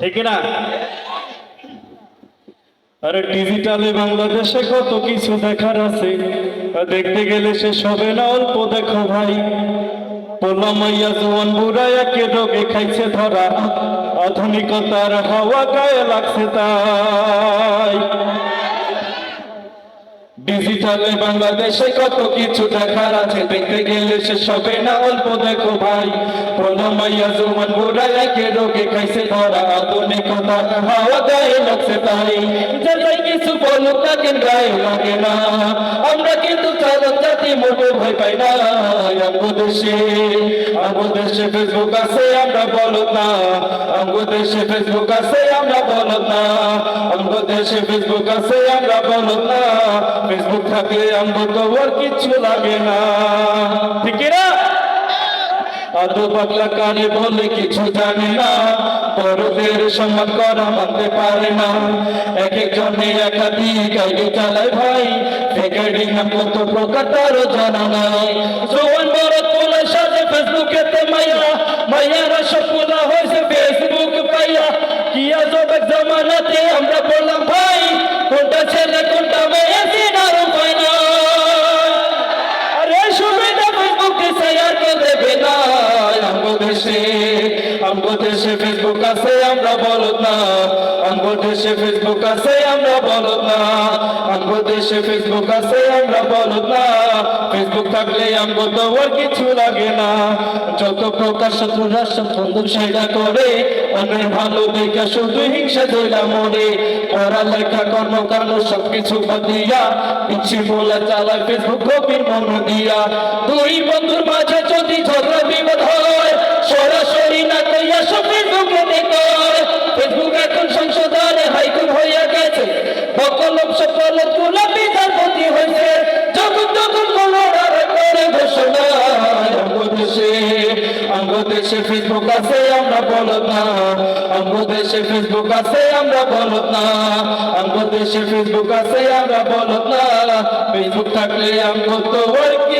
ঠিক না আরে ডিজিটালে বাংলাদেশে কত কিছু দেখার আছে। দেখতে গেলে সে সবে না, অল্প দেখো ভাই। পোলা জোয়ান বুড়া একে রোগে খাইছে ধরা। আধুনিকতার হাওয়া গায়ে লাগছে তাই। ডিজিটালে বাংলাদেশে কত কিছু দেখার আছে? দেখতে গেলে সে সবে না, অল্প দেখো ভাই। পোলা জুমন বুড়াই বুড়া একে রোগে খাইছে, ধরা আধুনিকতা। হাওয়া গায়ে লাগছে তাই। যে যাই কিছু বলুক তাকে গায়ে লাগে না। আমরা কিন্তু মোটে ভয় পাই না, আমগো দেশে আমগো দেশে ফেসবুক আছে, আমরা বলো না। দেশে ফেসবুক আছে, আমরা বলো না। দেশে ফেসবুক আছে, আমরা বলো না। ফেসবুক থাকলে আমগো তো ওর কিছু লাগে না। ঠিক না আদো পাগলা কানে বলে কিছু জানে না, বড়দের সম্মান করা মানতে পারে না। এক একজনে একাধিক আইডি চালায় ভাই ফেক আইডি নাম কত প্রকার তারও জানা নাই। জোয়ান দেশে আমগো দেশে ফেসবুক আছে, আমরা বলো না। আমগো দেশে ফেসবুক আছে, আমরা বলো না। আমগো দেশে ফেসবুক আছে, আমরা বলো না। ফেসবুক থাকলে আমগো তো আর কিছু লাগে না। যত প্রকার শত্রু, রাষ্ট্র বন্ধু সেটা করে অনেক ভালো দেখা শুধু হিংসা দইলা মরে। পড়ালেখা, কর্মকাণ্ড, সবকিছু বাদ দিয়া ইচ্ছে বলে চালায় ফেসবুক গভীর মন দিয়া। দুই বন্ধুর মাঝে যদি দেশে ফেসবুক আছে, আমরা বলত না। অঙ্গ দেশে ফেসবুক আছে, আমরা বলত না। অঙ্গ দেশে ফেসবুক আছে, আমরা বলত না। ফেসবুক থাকলে অঙ্গ তো লাগে না